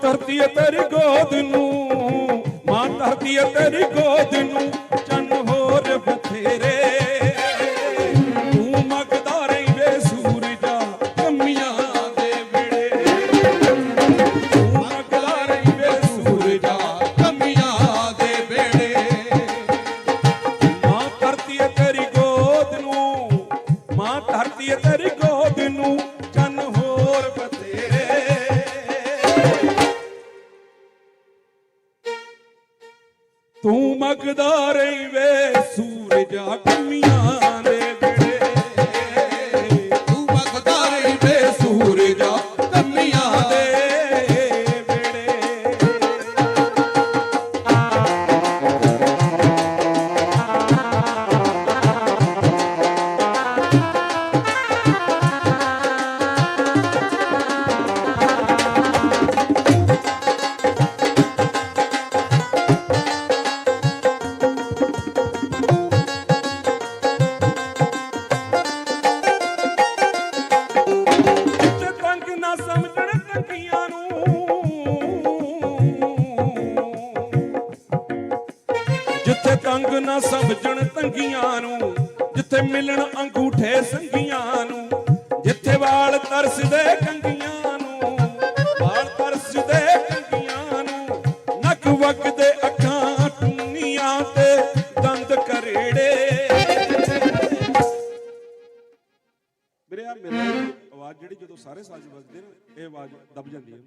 ਧਰਤੀ ਤੇਰੀ ਗੋਦ ਨੂੰ ਮਾਂ ਧਰਤੀ ਤੇਰੀ ਗੋਦ ਨੂੰ। gıda ਵਗਦੇ ਅੱਖਾਂ ਟੁੰਨੀਆਂ ਤੇ ਦੰਦ ਕਰੇੜੇ। ਮੇਰੇ ਆ ਮੇਰਾ ਆਵਾਜ਼ ਜਿਹੜੀ ਜਦੋਂ ਸਾਰੇ ਸਾਜ਼ ਵੱਜਦੇ ਨੇ, ਇਹ ਆਵਾਜ਼ ਦਬ ਜਾਂਦੀ ਹੈ।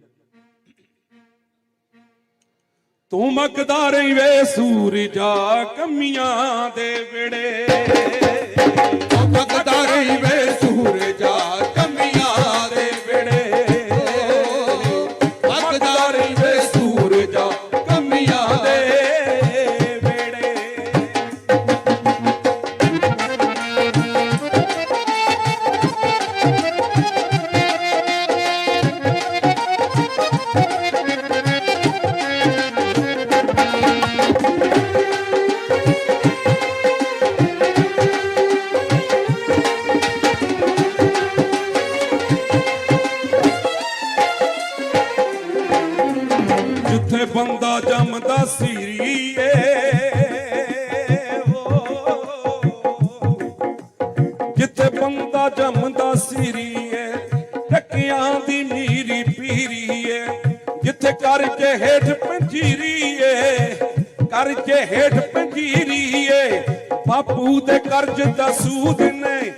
ਤੂੰ ਮਗਦਾ ਰਹੀ ਵੇ ਆ ਕਮੀਆਂ ਦੇ ਵਿੜੇ ਤੂੰ ਮਗਦਾ ਰਹੀ ਵੇ ਸੂਰਜ ਜਿੱਥੇ ਬੰਦਾ ਜੰਮਦਾ ਸੀਰੀਏ ਜਿੱਥੇ ਬੰਦਾ ਜੰਮਦਾ ਸੀਰੀਏ ਟੱਕਿਆਂ ਦੀ ਮੀਰੀ ਪੀਰੀਏ ਜਿੱਥੇ ਕਰਕੇ ਹੇਠ ਪੰਜੀਰੀ ਕਰਜ਼ੇ ਹੇਠ ਪੰਜੀਰੀ ਬਾਪੂ ਦੇ ਕਰਜ਼ ਦਾ ਸੂਦ ਨੇ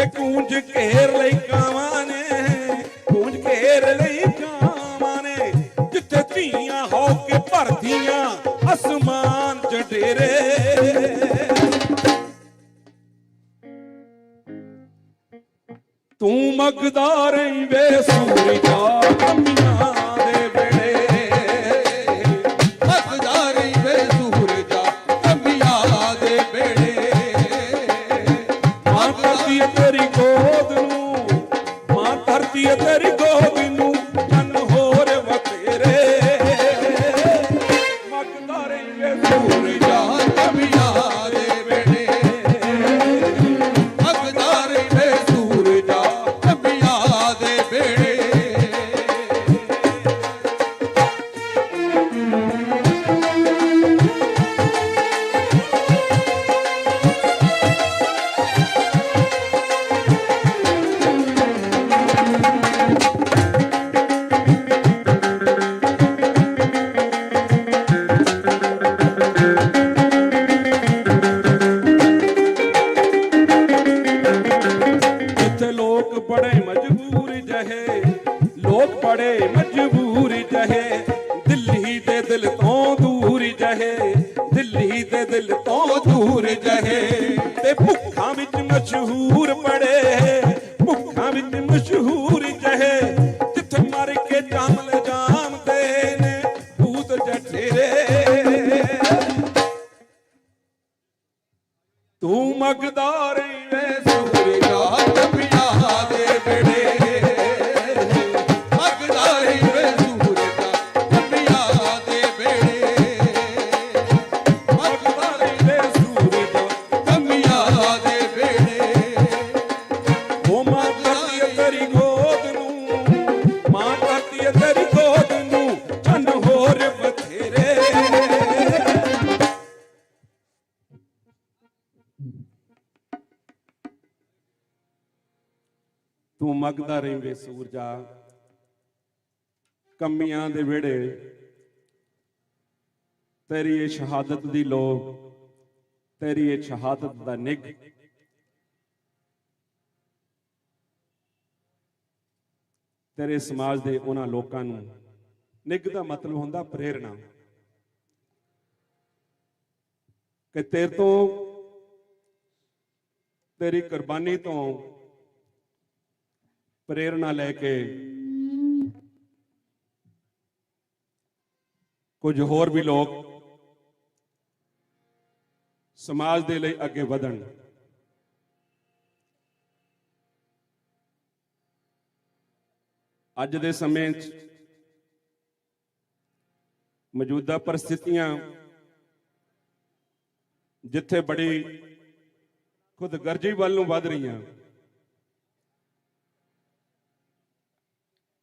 ਜਿੱਥੇ ਗੂੰਜ ਘੇਰ ਲਈ ਭੁੱਖਾਂ ਵਿੱਚ ਮਗਦਾ ਰਹਿਵੇਂ ਸੂਰਜਾ। ਕੰਮੀਆਂ ਦੇ ਵਿਹੜੇ। ਤੇਰੀ ਇਹ ਸ਼ਹਾਦਤ ਦੀ ਲੋ ਤੇਰੀ ਇਹ ਸ਼ਹਾਦਤ ਦਾ ਨਿੱਘ। ਤੇਰੇ ਸਮਾਜ ਦੇ ਉਹਨਾਂ ਲੋਕਾਂ ਨੂੰ ਨਿੱਘ ਦਾ ਮਤਲਬ ਹੁੰਦਾ ਪ੍ਰੇਰਣਾ। ਕਿ ਤੇਰੇ ਤੋਂ, ਤੇਰੀ ਕੁਰਬਾਨੀ ਤੋਂ ਪ੍ਰੇਰਣਾ ਲੈ ਕੇ ਕੁਝ ਹੋਰ ਵੀ ਲੋਕ ਸਮਾਜ ਦੇ ਲਈ ਅੱਗੇ ਵਧਣ। ਅੱਜ ਦੇ ਸਮੇਂ 'ਚ ਮੌਜੂਦਾ ਪਰਿਸਥਿਤੀਆਂ ਜਿੱਥੇ ਬੜੀ ਖੁਦਗਰਜੀ ਵੱਲ ਨੂੰ ਵੱਧ ਰਹੀਆਂ।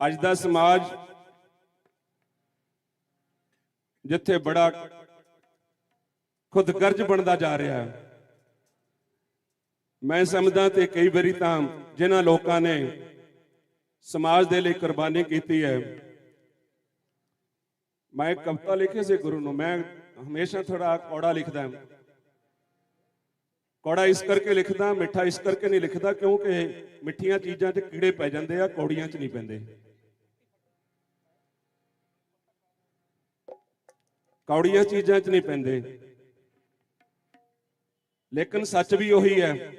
ਅੱਜ ਦਾ ਸਮਾਜ ਜਿੱਥੇ ਬੜਾ ਖੁਦਗਰਜ ਬਣਦਾ ਜਾ ਰਿਹਾ ਹੈ। ਮੈਂ ਸਮਝਦਾ ਤੇ ਕਈ ਵਾਰੀ ਤਾਂ ਜਿਨ੍ਹਾਂ ਲੋਕਾਂ ਨੇ ਸਮਾਜ ਦੇ ਲਈ ਕੁਰਬਾਨੀ ਕੀਤੀ ਹੈ, ਮੈਂ ਕਵਿਤਾ ਲਿਖੀ ਸੀ ਗੁਰੂ ਨੂੰ, ਮੈਂ ਹਮੇਸ਼ਾ ਥੋੜਾ ਕੌੜਾ ਲਿਖਦਾ ਹਾਂ। ਕੌੜਾ ਇਸ ਕਰਕੇ ਲਿਖਦਾ, ਮਿੱਠਾ ਇਸ ਕਰਕੇ ਨਹੀਂ ਲਿਖਦਾ ਕਿਉਂਕਿ ਮਿੱਠੀਆਂ ਚੀਜ਼ਾਂ 'ਚ ਕੀੜੇ ਪੈ ਜਾਂਦੇ ਆ, ਕੌੜੀਆਂ 'ਚ ਨਹੀਂ ਪੈਂਦੇ। ਕੌੜੀਆਂ ਚੀਜ਼ਾਂ 'ਚ ਨਹੀਂ ਪੈਂਦੇ। ਲੇਕਿਨ ਸੱਚ ਵੀ ਉਹੀ ਹੈ।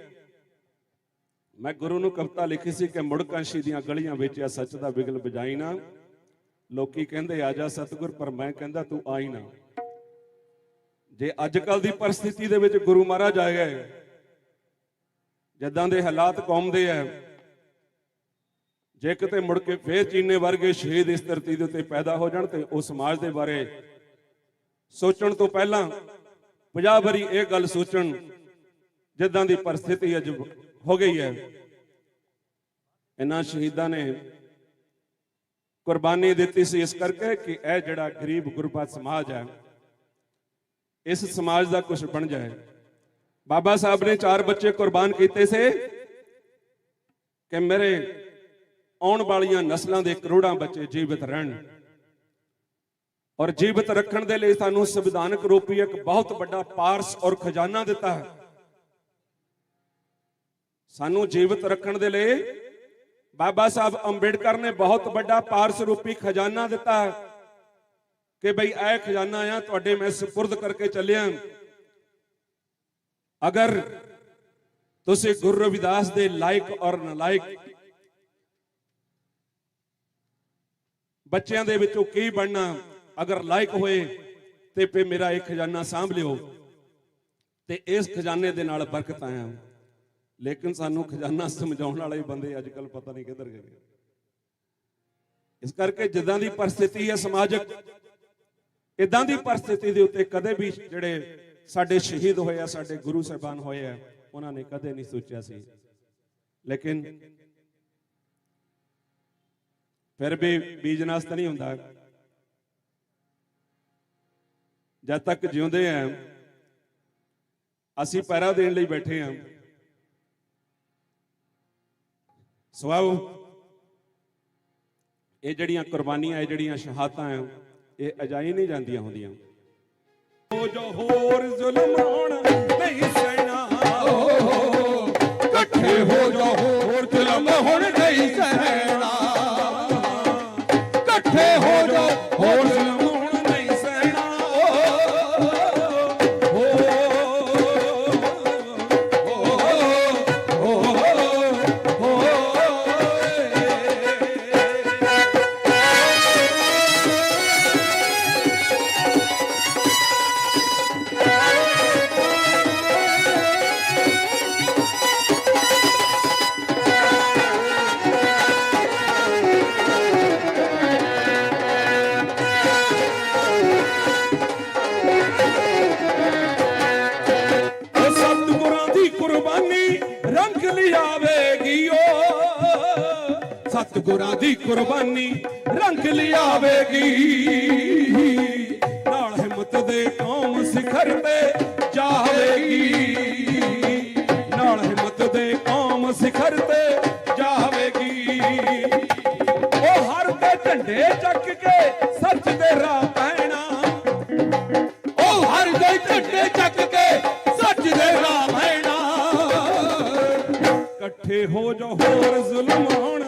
ਮੈਂ ਗੁਰੂ ਨੂੰ ਕਵਿਤਾ ਲਿਖੀ ਸੀ ਕਿ ਮੁੜਕਾਂਸ਼ੀ ਦੀਆਂ ਗਲੀਆਂ ਵਿੱਚ ਆ ਸੱਚ ਦਾ ਬਿਗਲ ਵਜਾਈ ਨਾ। ਲੋਕੀ ਕਹਿੰਦੇ, ਆ ਜਾ ਸਤਿਗੁਰ, ਪਰ ਮੈਂ ਕਹਿੰਦਾ, ਤੂੰ ਆਈ ਨਾ। ਜੇ ਅੱਜ ਕੱਲ ਦੀ ਪਰਿਸਥਿਤੀ ਦੇ ਵਿੱਚ ਗੁਰੂ ਮਹਾਰਾਜ ਆ ਗਏ ਜਦਾਂ ਦੇ ਹਾਲਾਤ ਕੌਮ ਦੇ ਆ ਜੇ ਕਿਤੇ ਮੁੜ ਕੇ ਫੇਰ ਚੀਨੇ ਵਰਗੇ ਸ਼ਹੀਦ ਇਸ ਧਰਤੀ ਦੇ ਉੱਤੇ ਪੈਦਾ ਹੋ ਜਾਣ ਤੇ ਉਹ ਸਮਾਜ ਦੇ ਬਾਰੇ ਸੋਚਣ ਤੋਂ ਪਹਿਲਾਂ 50 ਵਾਰੀ ਇਹ ਗੱਲ ਸੋਚਣ ਜਿੱਦਾਂ ਦੀ ਪਰਿਸਥਿਤੀ ਅੱਜ ਹੋ ਗਈ ਹੈ। ਇਹਨਾਂ ਸ਼ਹੀਦਾਂ ਨੇ ਕੁਰਬਾਨੀ ਦਿੱਤੀ ਸੀ ਇਸ ਕਰਕੇ ਕਿ ਇਹ ਜਿਹੜਾ ਗਰੀਬ ਗੁਰਬਤ ਸਮਾਜ ਹੈ, ਇਸ ਸਮਾਜ ਦਾ ਕੁਝ ਬਣ ਜਾਏ। ਬਾਬਾ ਸਾਹਿਬ ਨੇ ਚਾਰ ਬੱਚੇ ਕੁਰਬਾਨ ਕੀਤੇ ਸੀ ਕਿ ਮੇਰੇ ਆਉਣ ਵਾਲੀਆਂ ਨਸਲਾਂ ਦੇ ਕਰੋੜਾਂ ਬੱਚੇ ਜੀਵਤ ਰਹਿਣ। ਔਰ ਜੀਵਤ ਰੱਖਣ ਦੇ ਲਈ ਸਾਨੂੰ ਸੰਵਿਧਾਨਕ ਰੂਪੀ ਇੱਕ ਬਹੁਤ ਵੱਡਾ ਪਾਰਸ ਔਰ ਖਜ਼ਾਨਾ ਦਿੱਤਾ ਹੈ। ਸਾਨੂੰ ਜੀਵਤ ਰੱਖਣ ਦੇ ਲਈ ਬਾਬਾ ਸਾਹਿਬ ਅੰਬੇਡਕਰ ਨੇ ਬਹੁਤ ਵੱਡਾ ਪਾਰਸ ਰੂਪੀ ਖਜ਼ਾਨਾ ਦਿੱਤਾ ਹੈ ਕਿ ਬਈ ਇਹ ਖਜ਼ਾਨਾ ਆ, ਤੁਹਾਡੇ ਮੈਂ ਸਪੁਰਦ ਕਰਕੇ ਚੱਲਿਆ। ਅਗਰ ਤੁਸੀਂ ਗੁਰੂ ਰਵਿਦਾਸ ਦੇ ਲਾਇਕ ਔਰ ਨਲਾਇਕ ਬੱਚਿਆਂ ਦੇ ਵਿੱਚੋਂ ਕੀ ਬਣਨਾ ਅਗਰ ਲਾਇਕ ਹੋਏ ਤੇ ਫੇ ਮੇਰਾ ਇਹ ਖਜ਼ਾਨਾ ਸਾਂਭ ਲਿਓ ਤੇ ਇਸ ਖਜ਼ਾਨੇ ਦੇ ਨਾਲ ਬਰਕਤ ਆਇਆ ਲੇਕਿਨ ਸਾਨੂੰ ਖਜ਼ਾਨਾ ਸਮਝਾਉਣ ਵਾਲੇ ਬੰਦੇ ਅੱਜ ਕੱਲ ਪਤਾ ਨਹੀਂ ਕਿੱਧਰ ਗਏ ਇਸ ਕਰਕੇ ਜਿੱਦਾਂ ਦੀ ਪਰਿਸਥਿਤੀ ਹੈ ਸਮਾਜਿਕ ਇਦਾਂ ਦੀ ਪਰਿਸਥਿਤੀ ਦੇ ਉੱਤੇ ਕਦੇ ਵੀ ਜਿਹੜੇ ਸਾਡੇ ਸ਼ਹੀਦ ਹੋਏ ਆ, ਸਾਡੇ ਗੁਰੂ ਸਾਹਿਬਾਨ ਹੋਏ ਆ, ਉਹਨਾਂ ਨੇ ਕਦੇ ਨਹੀਂ ਸੋਚਿਆ ਸੀ। ਲੇਕਿਨ ਫਿਰ ਵੀ ਬੀਜਨਾਸ ਤਾਂ ਨਹੀਂ ਹੁੰਦਾ। ਜਦ ਤੱਕ ਜਿਉਂਦੇ ਆ, ਅਸੀਂ ਪੈਰਾ ਦੇਣ ਲਈ ਬੈਠੇ ਆ। ਸਵਾਓ ਇਹ ਜਿਹੜੀਆਂ ਕੁਰਬਾਨੀਆਂ, ਇਹ ਜਿਹੜੀਆਂ ਸ਼ਹਾਦਤਾਂ ਆ, ਇਹ ਅਜਾਈ ਨਹੀਂ ਜਾਂਦੀਆਂ ਹੁੰਦੀਆਂ। ਹੋ ਜੋ ਹੋਰ ਜ਼ੁਲਮ ਹੋਣ ਰੰਗ ਲਿਆਵੇਗੀ ਓ। ਸਤਿਗੁਰਾਂ ਦੀ ਕੁਰਬਾਨੀ ਰੰਗ ਲਿਆਵੇਗੀ। ਨਾਲ ਹਿੰਮਤ ਦੇ ਕੌਮ ਸਿਖਰ ਤੇ ਜਾਵੇਗੀ। ਨਾਲ ਹਿੰਮਤ ਦੇ ਕੌਮ ਸਿਖਰ ਤੇ ਜਾਵੇਗੀ। ਉਹ ਹਰ ਤੇ ਝੰਡੇ ਚੱਕ ਕੇ ਸੱਚ ਦੇ ਰਾਹ ਇਕੱਠੇ ਹੋ ਹੋਰ ਜ਼ੁਲਮ ਹੋਣ।